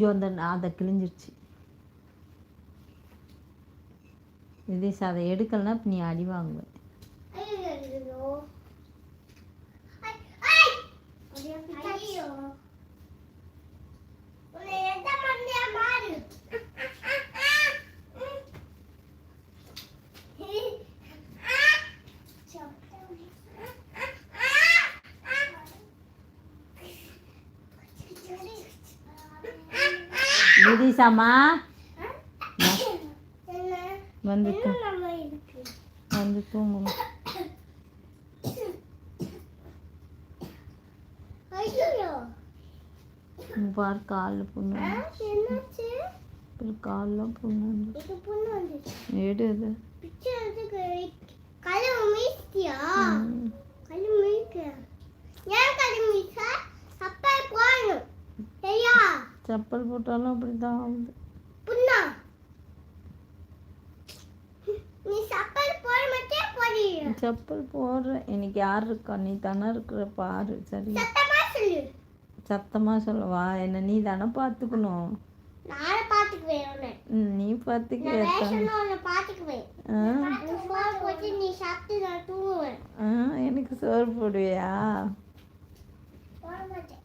ஐயோ அந்த அதை கிழிஞ்சிருச்சு. விதேஷ் அதை எடுக்கலைன்னா இப்ப நீ அடி வாங்குவ. ஐயோ ஐயோ உன்னை எந்த மண்ணியா மாறு நிதிஷாமா வந்து வந்து தூங்குமா. பாரு காலில் புண்ணு காலில் புண்ணு எடு இது. கழுவு மீசியா ம். கழுவு மீக்க ஏன் போகணும் சரியா செப்பல் போட்டாலும் அப்படி தான் ஆகுது. புண்ணா? நீ சப்பல் போட மாட்டே போடுறியா செப்பல் போடுறேன் இன்னைக்கு யார் இருக்கா? நீ தானே இருக்கிற பாரு சரி. சத்தமா சொல்லு. சத்தமா சொல்லவா என்ன நீ தானே பார்த்துக்கணும். நானே ம், நீ பார்த்துக்க. எனக்கு சோறு போடுவியா? போட மாட்டேன்.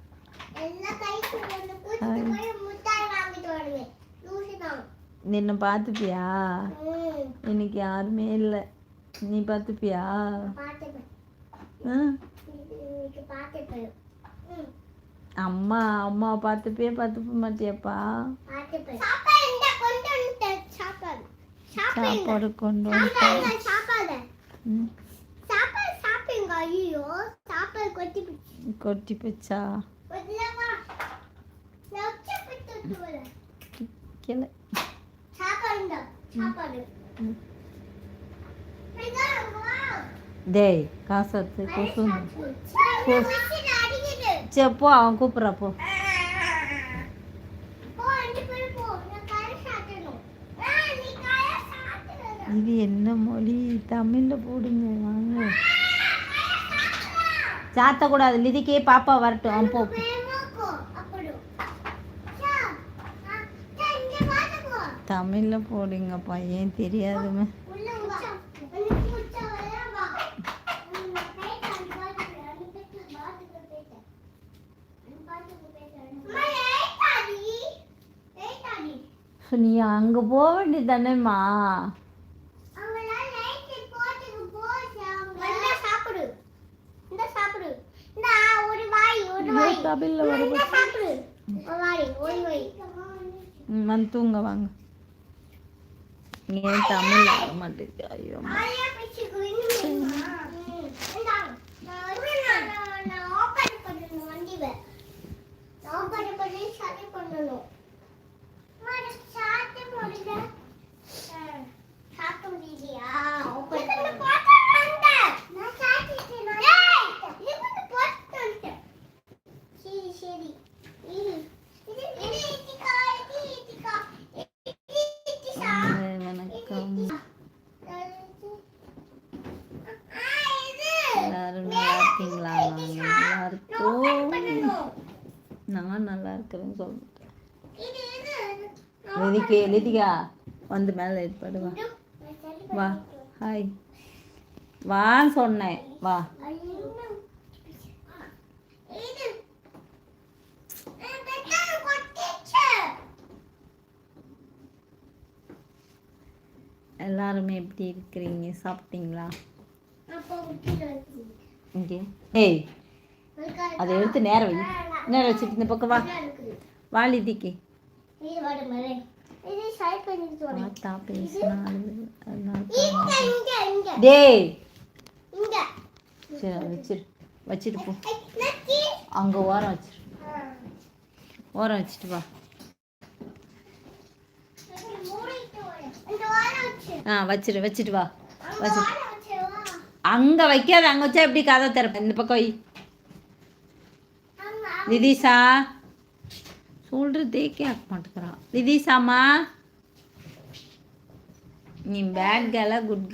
நின்ன பார்த்துப்பியா இன்னைக்கு யாருமே இல்லை. நீ பார்த்துப்பியா அம்மா அம்மா பார்த்துப்பே பார்த்துப்ப மாட்டியாப்பா? சாப்பாடு கொண்டு வந்து கொட்டி போச்சா வா. டேய் காசு எடுத்து கொசு. சரி போ. அவன் கூப்பிட்றா போ. இது என்ன மொழி? தமிழில் போடுங்க வாங்க. சாத்தக்கூடாது. லிதிக்கே பாப்பா வரட்டும். அவன் போ வேகமாக்கோ, அப்படும். சா, ஆ, சா, இங்க பாத்துக்கோ. தமிழில் போடுங்கப்பா ஏன் தெரியாதுமே உள்ள வா. எனக்கு உச்சா வர வா. உம், போயிட்டு அங்க பாத்துக்க. அங்க போயிட்டு பாத்துக்க போயிட்டு. அங்க பாத்துக்க போயிட்டு. அம்மா, ஏத்தாடி. ஏத்தாடி. நீ அங்கே போக வேண்டியது தானேம்மா. தமிழில் வர இந்த சாப்பிடு. ஒரு வாய் ஒரு வாய். ம், வந்து தூங்க வாங்க ஏன் தமிழ் வர மாட்டேங்குது. ஐயோ ஆயா பிச்சுக்கு இன்னும் வேணுமா? ம். இந்தாங்க. நான் வந்து நான் நான் நான் open பண்ணணும் வண்டியை. நான் open பண்ணி சரி பண்ணணும். அம்மா, எனக்கு சாத்த முடியல. ஆ, சாத்த முடியலையா? open பண்ணு. நான் சாத்திட்டேன், நான் சாத்திட்டேன். இது கொஞ்சம் போட்டு வந்துட்டேன். சரி சரி இது இது இது இட்டிக்கா இது இட்டிக்கா இது இட்டிசா வணக்கம் ஆ, இது எல்லாரும் நல்லா இருக்கீங்களா நாங்கள் நல்லா இருக்கோம் நான் நல்லா இருக்கிறேன்னு சொல்லிட்டேன் இது இது லிதிக்கே லிதிகா வந்து மேலே ஏற்பாடு வா. வா ஹாய் வான்னு சொன்னேன். வா. எல்லாருமே எப்படி இருக்கிறீங்க? சாப்பிட்டீங்களா? இங்கே. ஏய் அதை எடுத்து நேரம் வை. நேரம் வச்சுட்டு இந்த பக்கம் வா. வா. பார்த்தா பேசினா அதனால டேய். சரி வச்சிரு. வச்சுட்டு போ. அங்கே ஓரம் வச்சிரு. ஓரம் வச்சுட்டு வா. ஆ வச்சிரு வச்சுட்டு வா. அங்க வச்சு வாரம் வச்சு வா. அங்கே வைக்காத அங்கே வச்சா எப்படி கதை திறப்ப? இந்த பக்கம் வை. நிதிஷா. சொல்கிறதே கேட்க மாட்டேங்கிறான். நிதிஷாமா நீ பேட் கேலா குட்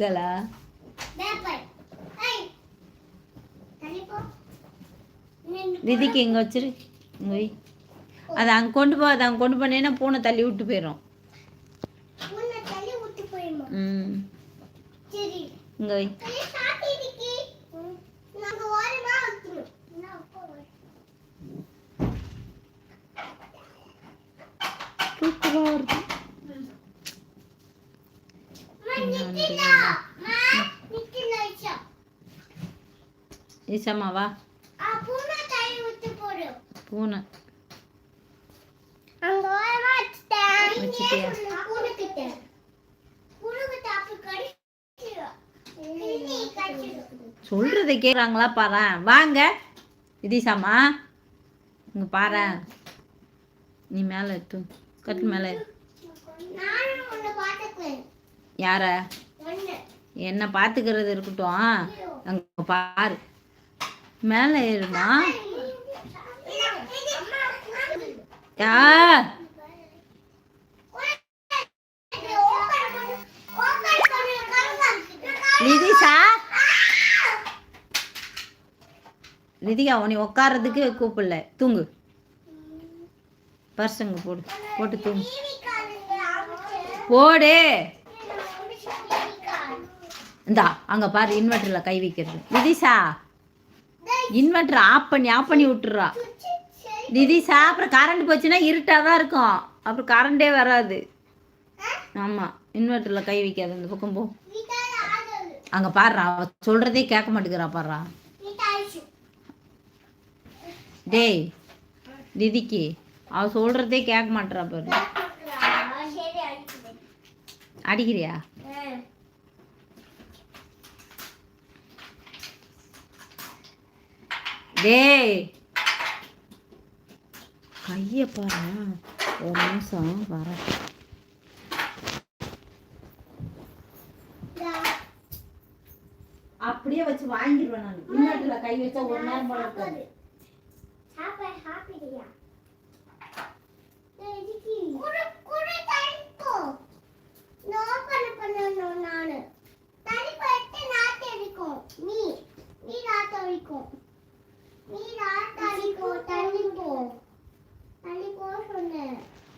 நின்னு நிதிக்கு இங்கே வச்சிரு வை அதை அங்கே கொண்டு போ அதை அங்கே கொண்டு போனேன்னா பூனை தள்ளி விட்டு போயிடும் ம் இங்கே வை சாத்திடுக்கி நாங்க ஓரமா வைக்கணும் நான் அப்பா வரேன். சூப்பராக இருக்கு அம்மா, நிக்கிலா. அம்மா, நிக்கிலா, ஐஷா. ஈசம்மா வா ஆ, பூனை தள்ளி விட்டு போடு. பூனை அங்க ஓரமா வச்சுட்டேன். வச்சுட்டியா? பூனைக்கிட்ட. பூனைக்கிட்ட அப்ப கடிச்சிடும். கிள்ளி கடிச்சிடும். சொல்கிறத கேட்குறாங்களா பாரு வாங்க இதீசாம்மா இங்கே பாரு நீ மேலே எத்து. கட்டு மேலே. யார. என்ன பார்த்துக்கிறது இருக்கட்டும். அங்கே பாரு. மேலே ஏறுமா. யார் நிதிஷா. லிதிகா உன்னை உட்கார்றதுக்கு கூப்பிடல. தூங்கு. பர்சங்க போடு. போட்டு தூங்கு. போடு. இந்தா அங்கே பாரு இன்வெர்டரில் கை வைக்கிறது. நிதிஷா. இன்வெர்டர் ஆஃப் பண்ணி ஆஃப் பண்ணி விட்டுறா லிதிஷா அப்புறம் கரண்ட் போச்சுன்னா இருட்டாக தான் இருக்கும். அப்புறம் கரண்டே வராது. ஆமாம் இன்வெர்டரில் கை வைக்காது இந்த பக்கம் போ. அங்கே பாடுறா அவ சொல்கிறதே கேட்க மாட்டேங்கிறா பாடுறா டேய் லிதிக்கு அவ சொல்கிறதே கேட்க மாட்டேறா பாரு. அடிக்கிறியா? டேய். கையை பாரு. ஒரு நிமிஷம் வர. அப்படியே வச்சு வாங்கிடுவேன் நான். இன்வெர்டரில் கை வச்சா ஒரு நேரம் போல இருக்காது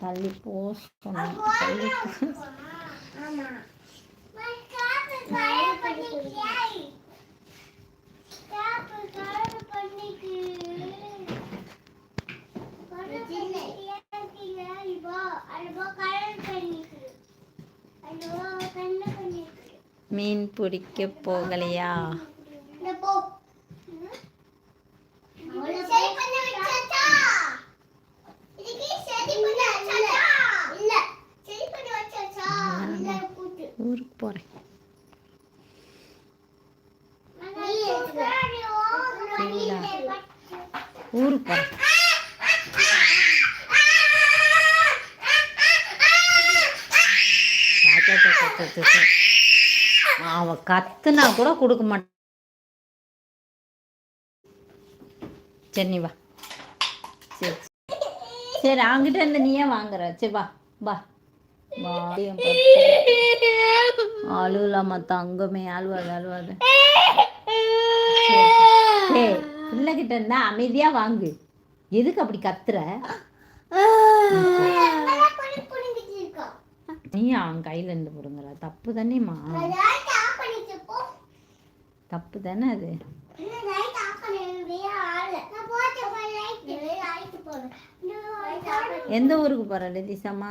தள்ளி போ. சொன்னேன். தள்ளி மீன் பிடிக்க போகலையா? வீட்டுக்கு போகிறேன் ஊருக்கு போகிறேன் அவ கத்துனா கூட கொடுக்க மாட்டான். சரி வா. சரி சரி. அவங்கிட்ட இருந்து நீ ஏன் வாங்குற. சரி வா வா. வா என் பத்து. அழுவலாமா தங்கமே அழுவாது அழுவாது. சரி. பிள்ளைகிட்ட இருந்தா அமைதியா வாங்கு. எதுக்கு அப்படி கத்துற? நீ அவன் கையில இருந்து புடுங்குற. தப்பு தானேம்மா. தப்பு தானே அது? எந்த ஊருக்கு போற நிதிஷாமா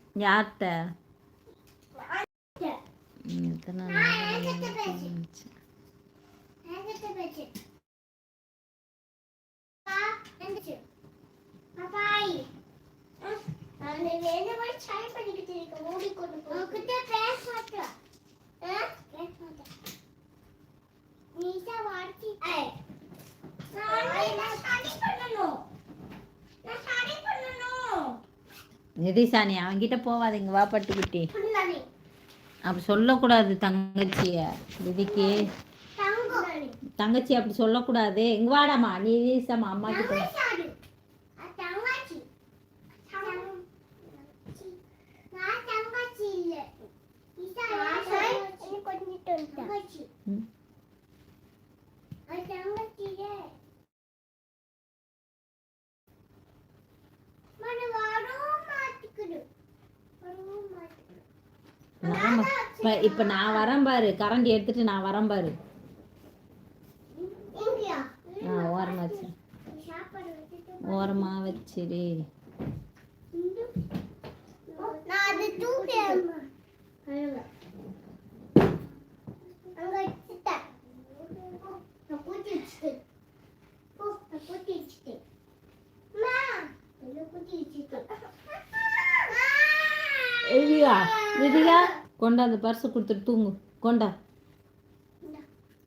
மாட்டேன். நீசா வாடி நான் ஸ்டடி பண்ணனும் நான் நிதிஷா நீ அவன்கிட்ட போவாதீங்க வா பட்டுக்குட்டி அப்படி சொல்லக்கூடாது தங்கச்சிய தங்கம். தங்கச்சி அப்படி சொல்லக்கூடாது. இங்க வாடாமா நீ நிதிஷாமா அம்மா கிட்ட வா. தங்கச்சி தங்கச்சி தங்கச்சி நான் தங்கச்சி இல்ல நீசா நீ கொஞ்சம் தங்கச்சி ம். அது தங்கச்சியே மன வரவும் மாட்டிக்குது வரவும் மாட்டிக்குது நாம இப்ப இப்ப நான் வரேன் பாரு. கரண்ட் எடுத்துட்டு நான் வரேன் பாரு. ஆ ஓரமா வச்சு. சாப்பாடு வச்சுட்டு ஓரமா வச்சிரு நான் அது கொண்டா அந்த பர்ஸு கொடுத்துட்டு தூங்கு. கொண்டா.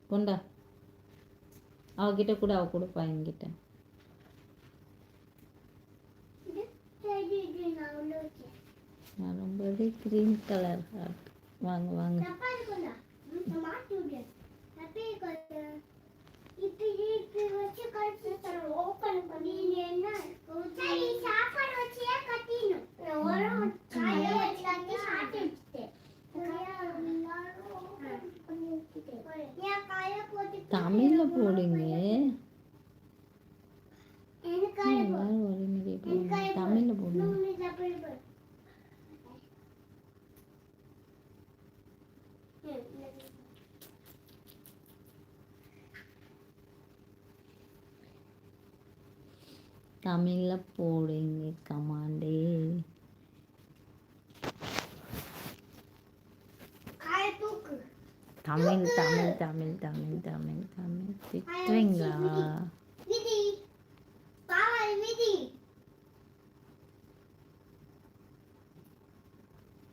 கொண்டா. அவகிட்ட கூட அவ கொடுப்பா என்கிட்ட. ரொம்பவே க்ரீன் கலர் ஹார்ட் வாங்க வாங்க தப்பா இருக்கும்ல நான் மாட்டி விட்டேன் தப்பே இருக்காது இப்படி இப்படி வச்சு கழிச்சு தரோம் ஓப்பன் பண்ணி நீ என்ன சரி சாப்பாடு வச்சியே கட்டிடணும் நான் உரம் காய வச்சு கட்டி சாட்டி வச்சுட்டேன் என் காய போட்டு தமிழ்ல போடுங்க எனக்கு காய எல்லாரும் ஒரே மாதிரியே போடுங்க தமிழ்ல போடுங்க மூணு தப்பு போடு தமிழ்ல போடுங்க கமாண்டே தமிழ் தமிழ் தமிழ் தமிழ் தமிழ் தமிழ் திட்டுவீங்களா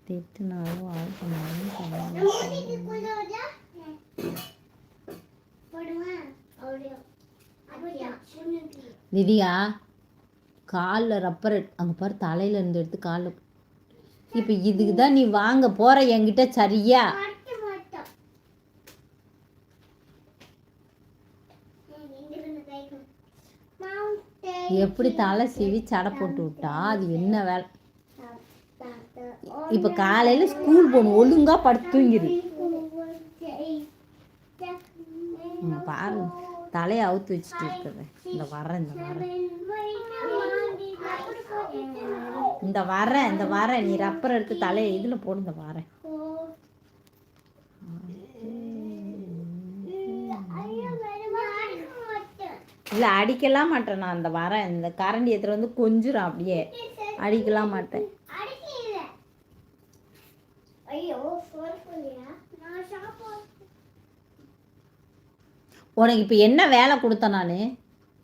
திட்டுனாலும் ஆள் பண்ணாலும் திதியா காலில் ரப்பர் அங்கே பாரு தலையில இருந்து எடுத்து காலில் இப்போ இதுக்கு தான் நீ வாங்க போற என்கிட்ட சரியா? எப்படி தலை சீவி சடை போட்டு விட்டா? அது என்ன வேலை? இப்போ காலையில் ஸ்கூல் போகணும். ஒழுங்காக படுத்து தூங்கிடு ம், பாரு தலையை அவுத்து வச்சுட்டு இருக்குது இந்த வரேன் இந்த வரேன் இந்த வரேன் இந்த வரேன் நீ ரப்பர் எடுத்து தலையை இதில் போடு இந்த வரேன் இல்லை அடிக்கலாம் மாட்டேன் நான் அந்த வரேன் இந்த கரண்டி எடுத்துகிட்டு வந்து கொஞ்சிரும் அப்படியே. அடிக்கலாம் மாட்டேன். உனக்கு இப்போ என்ன வேலை கொடுத்தேன் நான்?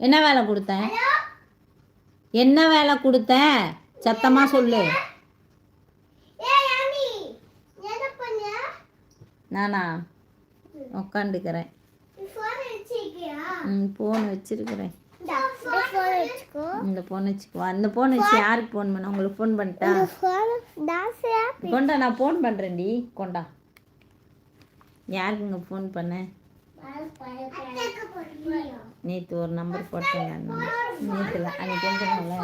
என்ன வேலை கொடுத்தேன்? என்ன வேலை கொடுத்தேன்? சத்தமாக சொல்லு. நானா? உக்காந்துக்கிறேன். ம் ஃபோன் வச்சிருக்கிறேன். இந்த ஃபோன் வச்சுக்கோ. இந்த ஃபோன் வச்சுக்கோ. அந்த ஃபோன் வச்சு யாருக்கு ஃபோன் பண்ண? உங்களுக்கு ஃபோன் பண்ணிட்டா? கொண்டா நான் ஃபோன் பண்ணுறேன்டி கொண்டா. யாருக்குங்க ஃபோன் பண்ணேன் நேற்று ஒரு நம்பர் போட்டேன் நேற்றுல அன்னைக்கு வந்துடும்ல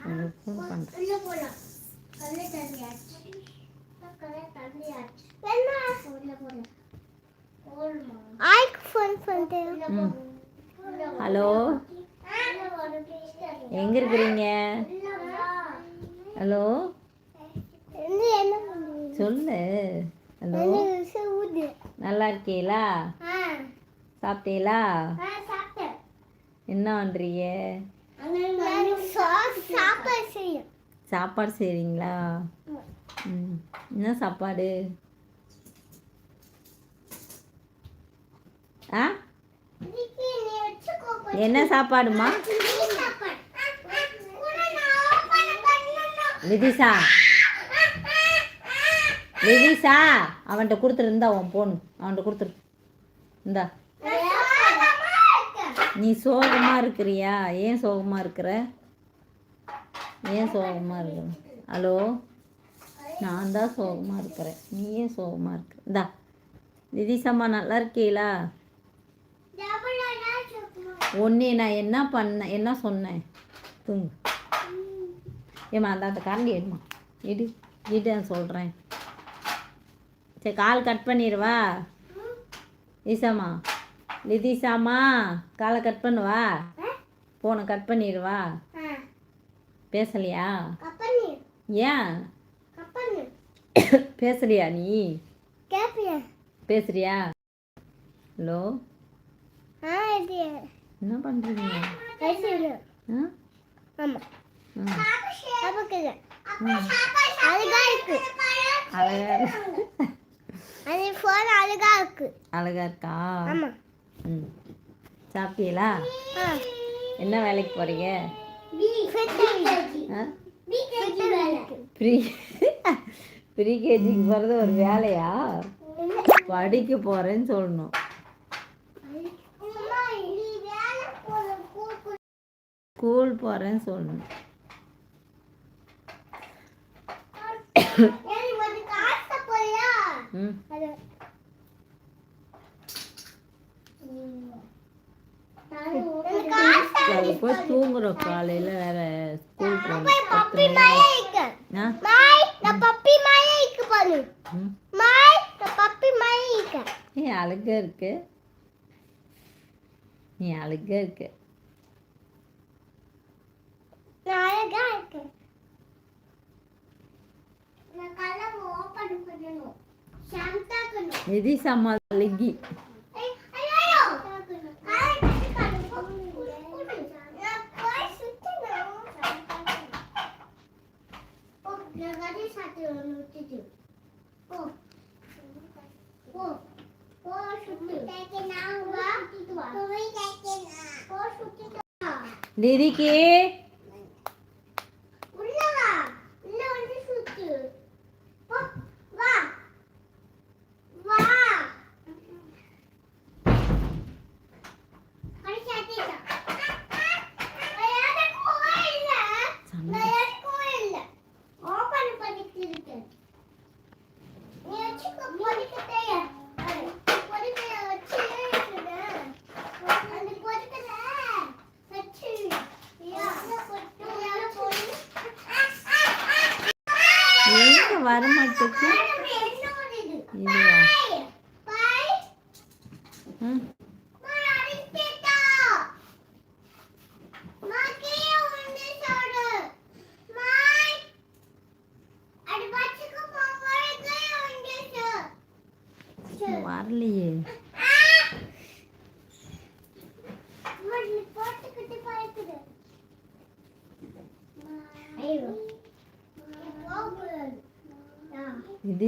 உங்களுக்கு ஃபோன் பண்ணுறேன் ஹலோ? எங்கே இருக்கிறீங்க? ஹலோ? என்ன சொல்லு. ஹலோ? நல்லா இருக்கீங்களா சாப்பிட்டீங்களா ஆ சாப்பிட்டேன். என்ன பண்ணுறீங்க சாப்பாடு செய்யும் சாப்பாடு செய்கிறீங்களா ம். என்ன சாப்பாடு? ஆ? என்ன சாப்பாடுமா விதிஷா. விதிஷா அவன்கிட்ட கொடுத்துரு இந்தா உன் போன் அவன்கிட்ட கொடுத்துரு. இந்தா. நீ சோகமா இருக்கிறியா? ஏன் சோகமா இருக்கிற? ஏன் சோகமா இருக்கிற ஹலோ? நான் தான் சோகமா இருக்கிறேன். நீ ஏன் சோகமா இருக்கிற இந்தா நிதிசம்மா நல்லா இருக்கீங்களா ஒன்னே நான் என்ன பண்ணேன் என்ன சொன்னேன்? தூங்கு. ஏம்மா அந்த அந்த கரண்டி எடுமா? இடு இடு நான் சொல்கிறேன் சரி கால் கட் பண்ணிடுவா? ஈசாம்மா நிதிஷாம்மா காலை கட் பண்ணுவா? ஃபோனை கட் பண்ணிடுவா? பேசலையா? ஏன்? பேசலையா நீ? பேசுறியா? ஹலோ? என்ன பண்ணுறீங்க அழகா இருக்கு. ம். சாப்பிட்டீங்களா என்ன வேலைக்கு வேலைக்கு ப்ரீ ப்ரீ கேஜிக்கு போகிறது ஒரு வேலையா படிக்க போகிறேன்னு சொல்லணும். ஸ்கூல் போகிறேன்னு சொல்லணும்? ம் போய் தூங்குறோம் காலையில் வேற ஸ்கூல். நீ அழகா இருக்கு. நீ அழகா இருக்கு. நான் அழகா இருக்கேன். நான் கதவை open பண்ணணும். சாந்தாக்கணும். நிதி சம்மா அழகி ஏய், ஐயையோ. கதவை தட்டி காட்டு. நான் போய் சுத்தணும். ஓ, நான் கதவை சாத்திடுவேன், விட்டுட்டு. போ. போ. போ, சுத்து. வா. போ, சுத்திட்டு வா. நிதிக்கு உள்ள வா உள்ள வந்து சுத்து போ வா வா கடைசி ஆட்டிட்டா யாருக்கும் இல்ல நான் யாருக்கும் இல்ல ஓபன் பண்ணிட்டு இருக்கேன் நீ வச்சுக்கோ பொறிக்கட்டைய பொறிக்கைய வச்சு அந்த பொறிக்கல வச்சு எங்க வர மாட்டேக்கு இதுவா? ம்.